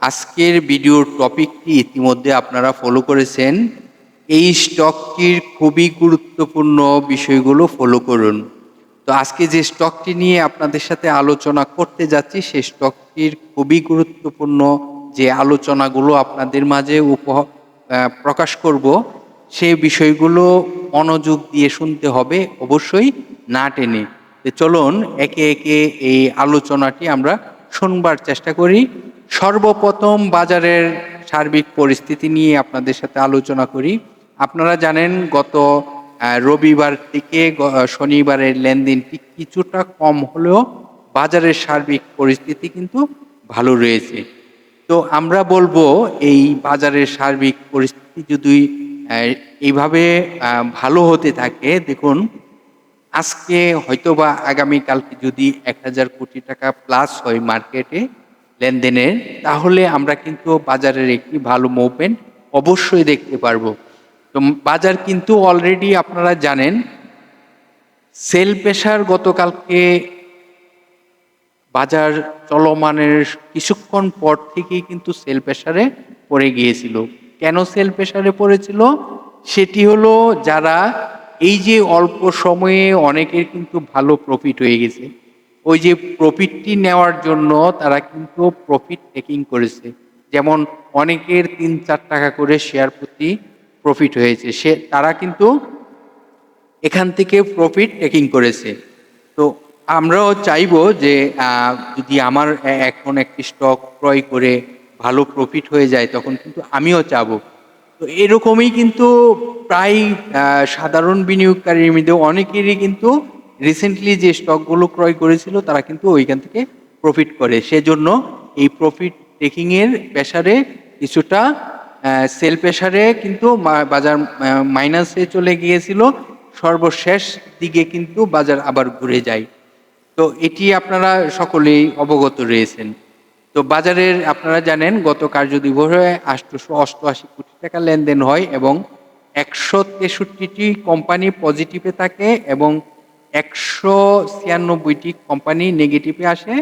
আজকের ভিডিওর টপিকটি ইতিমধ্যে আপনারা ফলো করেছেন। এই স্টকটির খুবই গুরুত্বপূর্ণ বিষয়গুলো ফলো করুন। তো আজকে যে স্টকটি নিয়ে আপনাদের সাথে আলোচনা করতে যাচ্ছি সেই স্টকটির খুবই গুরুত্বপূর্ণ যে আলোচনাগুলো আপনাদের মাঝে উপ প্রকাশ করব সেই বিষয়গুলো মনোযোগ দিয়ে শুনতে হবে, অবশ্যই না টেনে। চলুন, একে একে এই আলোচনাটি আমরা শুনবার চেষ্টা করি। সর্বপ্রথম বাজারের সার্বিক পরিস্থিতি নিয়ে আপনাদের সাথে আলোচনা করি। আপনারা জানেন, গত রবিবার থেকে শনিবারের লেনদেনটি কিছুটা কম হলেও বাজারের সার্বিক পরিস্থিতি কিন্তু ভালো রয়েছে। তো আমরা বলব, এই বাজারের সার্বিক পরিস্থিতি যদি এইভাবে ভালো হতে থাকে, দেখুন, আজকে হয়তোবা আগামীকালকে যদি এক হাজার কোটি টাকা প্লাস হয় মার্কেটে লেনদেনের তাহলে আমরা কিন্তু বাজারের একটি ভালো মুভমেন্ট অবশ্যই দেখতে পারব। তো বাজার কিন্তু অলরেডি আপনারা জানেন সেল প্রেশার গতকালকে বাজার চলমানের কিছুক্ষণ পর থেকেই কিন্তু সেল প্রেশারে পড়ে গিয়েছিল। কেন সেল প্রেশারে পড়েছিল? সেটি হলো যারা এই যে অল্প সময়ে অনেকের কিন্তু ভালো প্রফিট হয়ে গেছে। ওই যে প্রফিটটি নেওয়ার জন্য তারা কিন্তু প্রফিট টেকিং করেছে। যেমন অনেকের তিন চার টাকা করে শেয়ার প্রতি প্রফিট হয়েছে। সে, তারা কিন্তু এখান থেকে প্রফিট টেকিং করেছে। তো আমরাও চাইব যে যদি আমার এখন একটি স্টক ক্রয় করে ভালো প্রফিট হয়ে যায়, তখন কিন্তু আমিও চাবো। তো এরকমই কিন্তু প্রায় সাধারণ বিনিয়োগকারীর মধ্যে অনেকেরই কিন্তু রিসেন্টলি যে স্টকগুলো ক্রয় করেছিল, তারা কিন্তু ওইখান থেকে প্রফিট করে। সেজন্য এই প্রফিট টেকিংয়ের প্রেশারে কিছুটা সেল প্রেশারে কিন্তু বাজার মাইনাসে চলে গিয়েছিল। সর্বশেষ দিকে কিন্তু বাজার আবার ঘুরে যায়। তো এটি আপনারা সকলেই অবগত রয়েছেন। তো বাজারের আপনারা জানেন, গত কার্য দিবসে আটশোশো অষ্টআশি কোটি টাকা লেনদেন হয় এবং একশো তেষট্টিটি কোম্পানি পজিটিভে থাকে এবং একশো ছিয়ানব্বইটি কোম্পানি নেগেটিভে আসে,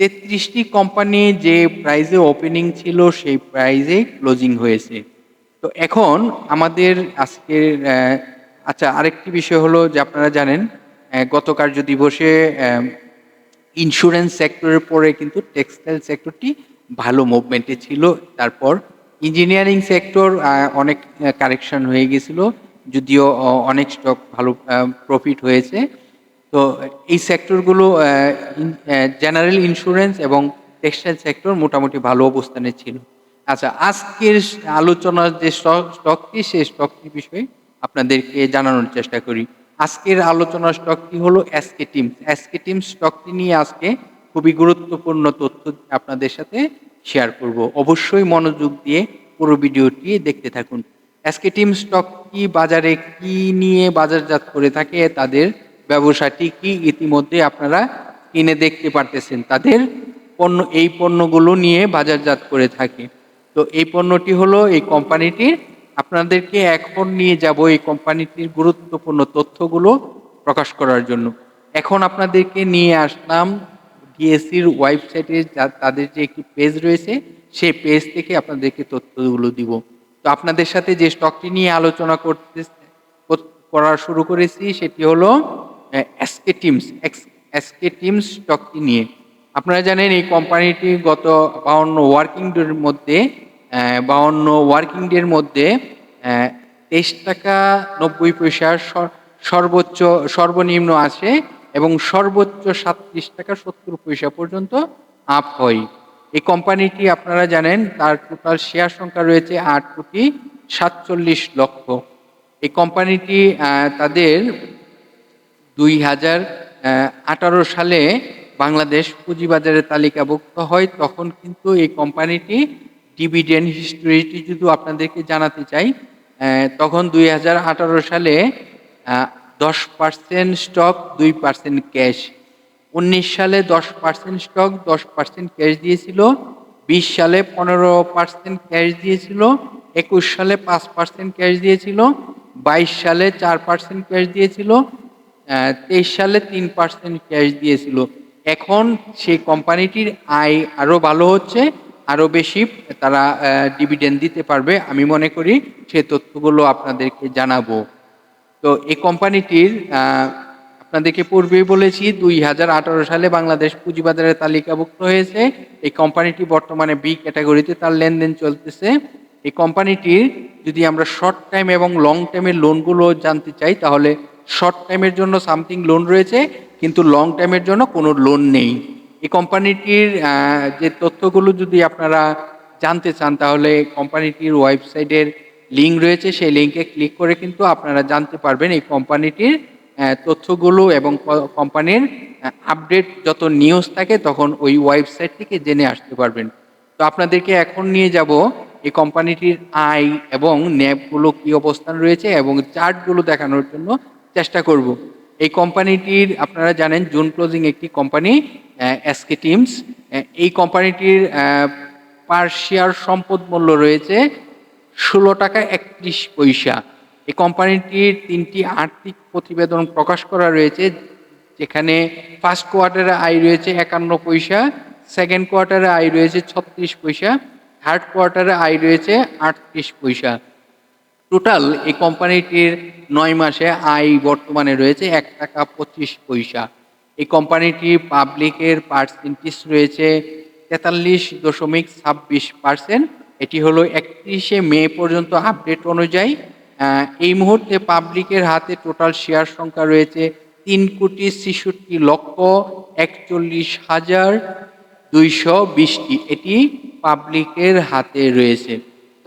তেত্রিশটি কোম্পানি যে প্রাইজে ওপেনিং ছিল সেই প্রাইজে ক্লোজিং হয়েছে। তো এখন আমাদের আজকের আচ্ছা আরেকটি বিষয় হলো যে আপনারা জানেন গত কার্য দিবসে ইন্স্যুরেন্স সেক্টরের পরে কিন্তু টেক্সটাইল সেক্টরটি ভালো মুভমেন্টে ছিল। তারপর ইঞ্জিনিয়ারিং সেক্টর অনেক কারেকশন হয়ে গেছিল। যদিও অনেক স্টক ভালো প্রফিট হয়েছে। তো এই সেক্টরগুলো জেনারেল ইন্স্যুরেন্স এবং টেক্সটাইল সেক্টর মোটামুটি ভালো অবস্থানে ছিল। আচ্ছা আজকের আলোচনার যে স্টক স্টকটি সেই স্টকটি বিষয়ে আপনাদেরকে জানানোর চেষ্টা করি। আজকের আলোচনার স্টকটি হলো এসকে টিম এসকে টিম স্টকটি নিয়ে আজকে খুবই গুরুত্বপূর্ণ তথ্য আপনাদের সাথে শেয়ার করব। অবশ্যই মনোযোগ দিয়ে পুরো ভিডিওটি দেখতে থাকুন। এসকে টিম স্টক কি বাজারে কি নিয়ে বাজারজাত করে থাকে, তাদের ব্যবসাটি কি ইতিমধ্যে আপনারা কিনে দেখতে পারতেছেন, তাদের পণ্য, এই পণ্যগুলো নিয়ে বাজারজাত করে থাকে। তো এই পণ্যটি হলো এই কোম্পানিটির, আপনাদেরকে এখন নিয়ে যাব এই কোম্পানিটির গুরুত্বপূর্ণ তথ্যগুলো প্রকাশ করার জন্য। এখন আপনাদেরকে নিয়ে আসলাম ডিএসসির ওয়েবসাইটে তাদের যে একটি পেজ রয়েছে, সেই পেজ থেকে আপনাদেরকে তথ্যগুলো দিব। তো আপনাদের সাথে যে স্টকটি নিয়ে আলোচনা করতে করা শুরু করেছি সেটি হলো এসকে টিমস এসকে টিমস স্টকটি নিয়ে। আপনারা জানেন এই কোম্পানিটি গত বাউন্ন ওয়ার্কিং ডের মধ্যে বাউন্ন ওয়ার্কিং ডের মধ্যে তেইশ টাকা নব্বই পয়সা সর- সর্বোচ্চ, সর্বনিম্ন আসে এবং সর্বোচ্চ সাতত্রিশ টাকা সত্তর পয়সা পর্যন্ত আপ হয়। এই কোম্পানিটি আপনারা জানেন, তার টোটাল শেয়ার সংখ্যা রয়েছে আট কোটি সাতচল্লিশ লক্ষ। এই কোম্পানিটি তাদের দুই হাজার আঠারো সালে বাংলাদেশ পুঁজিবাজারে তালিকাভুক্ত হয়। তখন কিন্তু এই কোম্পানিটি ডিভিডেন্ড হিস্ট্রিটি যদি আপনাদেরকে জানাতে চাই তখন দুই হাজার আঠারো সালে দশ পার্সেন্ট স্টক দুই পার্সেন্ট ক্যাশ উনিশ সালে দশ পার্সেন্ট স্টক দশ পার্সেন্ট ক্যাশ দিয়েছিল, বিশ সালে পনেরো পার্সেন্ট ক্যাশ দিয়েছিল, একুশ সালে পাঁচ পার্সেন্ট ক্যাশ দিয়েছিল, বাইশ সালে চার পার্সেন্ট ক্যাশ দিয়েছিল তেইশ সালে তিন পার্সেন্ট ক্যাশ দিয়েছিল। এখন সেই কোম্পানিটির আয় আরও ভালো হচ্ছে আরও বেশি তারা ডিভিডেন্ড দিতে পারবে। আমি মনে করি সে তথ্যগুলো আপনাদেরকে জানাব। তো এই কোম্পানিটির আপনাদেরকে পূর্বেই বলেছি, দুই হাজার আঠারো সালে বাংলাদেশ পুঁজিবাজারে তালিকাভুক্ত হয়েছে। এই কোম্পানিটি বর্তমানে বি ক্যাটাগরিতে তার লেনদেন চলতেছে। এই কোম্পানিটির যদি আমরা শর্ট টাইম এবং লং টাইমের লোনগুলো জানতে চাই, তাহলে শর্ট টাইমের জন্য সামথিং লোন রয়েছে, কিন্তু লং টাইমের জন্য কোনো লোন নেই। এই কোম্পানিটির যে তথ্যগুলো যদি আপনারা জানতে চান, তাহলে কোম্পানিটির ওয়েবসাইটের লিঙ্ক রয়েছে। সেই লিঙ্কে ক্লিক করে কিন্তু আপনারা জানতে পারবেন এই কোম্পানিটির তথ্যগুলো এবং কোম্পানির আপডেট যত নিউজ থাকে তখন ওই ওয়েবসাইট থেকে জেনে আসতে পারবেন। তো আপনাদেরকে এখন নিয়ে যাব এই কোম্পানিটির আয় এবং ন্যাবগুলো কী অবস্থান রয়েছে এবং চার্টগুলো দেখানোর জন্য চেষ্টা করব। এই কোম্পানিটির, আপনারা জানেন জুন ক্লোজিং একটি কোম্পানি এসকে টিমস এই কোম্পানিটির পার শেয়ার সম্পদ মূল্য রয়েছে ষোলো টাকা একত্রিশ পয়সা। এই কোম্পানিটির তিনটি আর্থিক প্রতিবেদন প্রকাশ করা রয়েছে, যেখানে ফার্স্ট কোয়ার্টারে আয় রয়েছে একান্ন পয়সা সেকেন্ড কোয়ার্টারে আয় রয়েছে ছত্রিশ পয়সা থার্ড কোয়ার্টারে আয় রয়েছে আটত্রিশ পয়সা। টোটাল এই কোম্পানিটির নয় মাসে আয় বর্তমানে রয়েছে এক টাকা পঁচিশ পয়সা। এই কোম্পানিটি পাবলিকের পার্সেন্টেজ রয়েছে তেতাল্লিশ দশমিক ছাব্বিশ পার্সেন্ট এটি হলো একত্রিশে মে পর্যন্ত আপডেট অনুযায়ী এই মুহূর্তে পাবলিকের হাতে টোটাল শেয়ার সংখ্যা রয়েছে তিন কোটি ছেষট্টি লক্ষ একচল্লিশ হাজার দুইশো বিশটি। এটি পাবলিকের হাতে রয়েছে।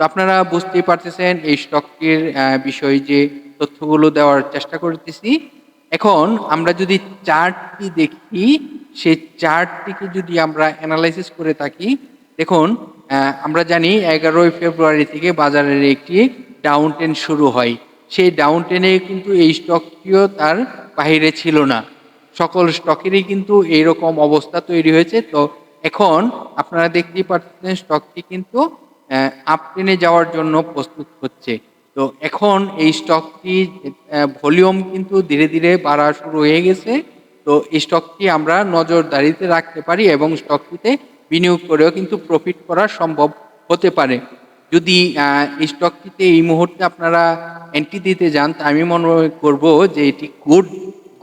তো আপনারা বুঝতেই পারতেছেন এই স্টকটির বিষয়ে যে তথ্যগুলো দেওয়ার চেষ্টা করতেছি। এখন আমরা যদি চার্টটি দেখি, সেই চার্টটিকে যদি আমরা অ্যানালাইসিস করে থাকি, দেখুন আমরা জানি এগারোই ফেব্রুয়ারি থেকে বাজারের একটি ডাউন শুরু হয়। সেই ডাউন কিন্তু এই স্টকটিও তার বাইরে ছিল না। সকল স্টকেরই কিন্তু এইরকম অবস্থা তৈরি হয়েছে। তো এখন আপনারা দেখতেই পাচ্ছেন স্টকটি কিন্তু আপট্রেনে যাওয়ার জন্য প্রস্তুত হচ্ছে। তো এখন এই স্টকটি ভলিউম কিন্তু ধীরে ধীরে বাড়া শুরু হয়ে গেছে। তো এই স্টকটি আমরা নজরদারিতে রাখতে পারি এবং স্টকটিতে বিনিয়োগ করেও কিন্তু প্রফিট করা সম্ভব হতে পারে। যদি এই স্টকটিতে এই মুহূর্তে আপনারা এন্ট্রি দিতে যান, তা আমি মনে করব যে এটি গুড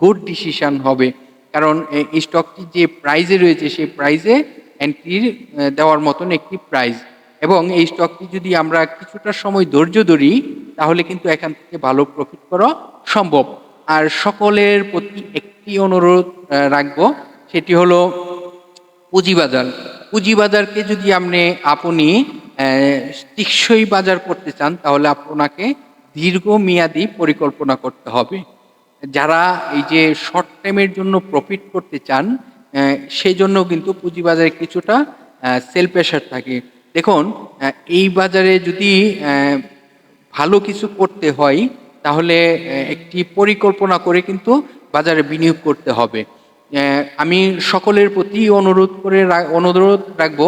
গুড ডিসিশন হবে। কারণ এই স্টকটি যে প্রাইজে রয়েছে, সেই প্রাইজে এন্ট্রি দেওয়ার মতন একটি প্রাইজ এবং এই স্টকটি যদি আমরা কিছুটা সময় ধৈর্য ধরি, তাহলে কিন্তু এখান থেকে ভালো প্রফিট করা সম্ভব। আর সকলের প্রতি একটি অনুরোধ রাখব, সেটি হলো পুঁজিবাজার। পুঁজিবাজারকে যদি আপনি আপনি টেকসই বাজার করতে চান, তাহলে আপনাকে দীর্ঘমেয়াদী পরিকল্পনা করতে হবে। যারা এই যে শর্ট টাইমের জন্য প্রফিট করতে চান সেই জন্য কিন্তু পুঁজিবাজারে কিছুটা সেল প্রেশার থাকে। দেখুন এই বাজারে যদি ভালো কিছু করতে হয়, তাহলে একটি পরিকল্পনা করে কিন্তু বাজারে বিনিয়োগ করতে হবে। আমি সকলের প্রতি অনুরোধ করে অনুরোধ রাখব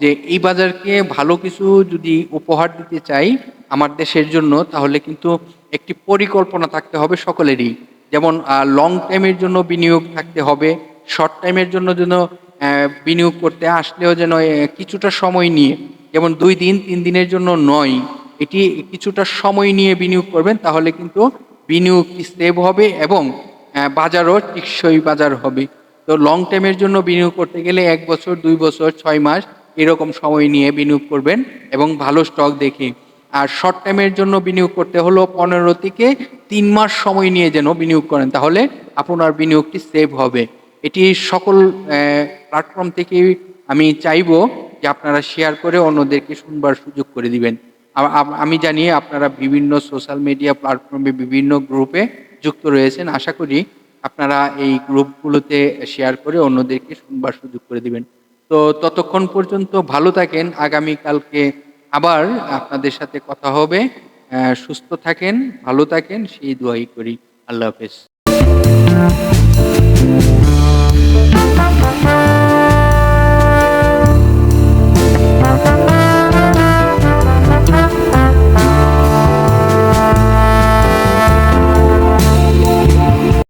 যে এই বাজারকে ভালো কিছু যদি উপহার দিতে চাই আমার দেশের জন্য, তাহলে কিন্তু একটি পরিকল্পনা থাকতে হবে সকলেরই। যেমন লং টাইমের জন্য বিনিয়োগ থাকতে হবে শর্ট টাইমের জন্য যেন বিনিয়োগ করতে আসলেও যেন কিছুটা সময় নিয়ে, যেমন দুই দিন, তিন দিনের জন্য নয়, এটি কিছুটা সময় নিয়ে বিনিয়োগ করবেন, তাহলে কিন্তু বিনিয়োগ সেভ হবে এবং বাজারও টেকসই বাজার হবে। তো লং টাইমের জন্য বিনিয়োগ করতে গেলে এক বছর, দুই বছর, ছয় মাস এরকম সময় নিয়ে বিনিয়োগ করবেন এবং ভালো স্টক দেখে। আর শর্ট টাইমের জন্য বিনিয়োগ করতে হলো পনেরো থেকে তিন মাস সময় নিয়ে যেন বিনিয়োগ করেন, তাহলে আপনার বিনিয়োগটি সেভ হবে। এটি সকল প্ল্যাটফর্ম থেকে আমি চাইব যে আপনারা শেয়ার করে অন্যদেরকে শুনবার সুযোগ করে দিবেন। আমি জানি আপনারা বিভিন্ন সোশ্যাল মিডিয়া প্ল্যাটফর্মে বিভিন্ন গ্রুপে যুক্ত রয়েছেন। আশা করি আপনারা এই গ্রুপগুলোতে শেয়ার করে অন্যদেরকে শুনবার সুযোগ করে দিবেন। তো ততক্ষণ পর্যন্ত ভালো থাকেন। আগামীকালকে আবার আপনাদের সাথে কথা হবে। সুস্থ থাকেন, ভালো থাকেন। সেই দোয়াই করি। আল্লাহ হাফেজ।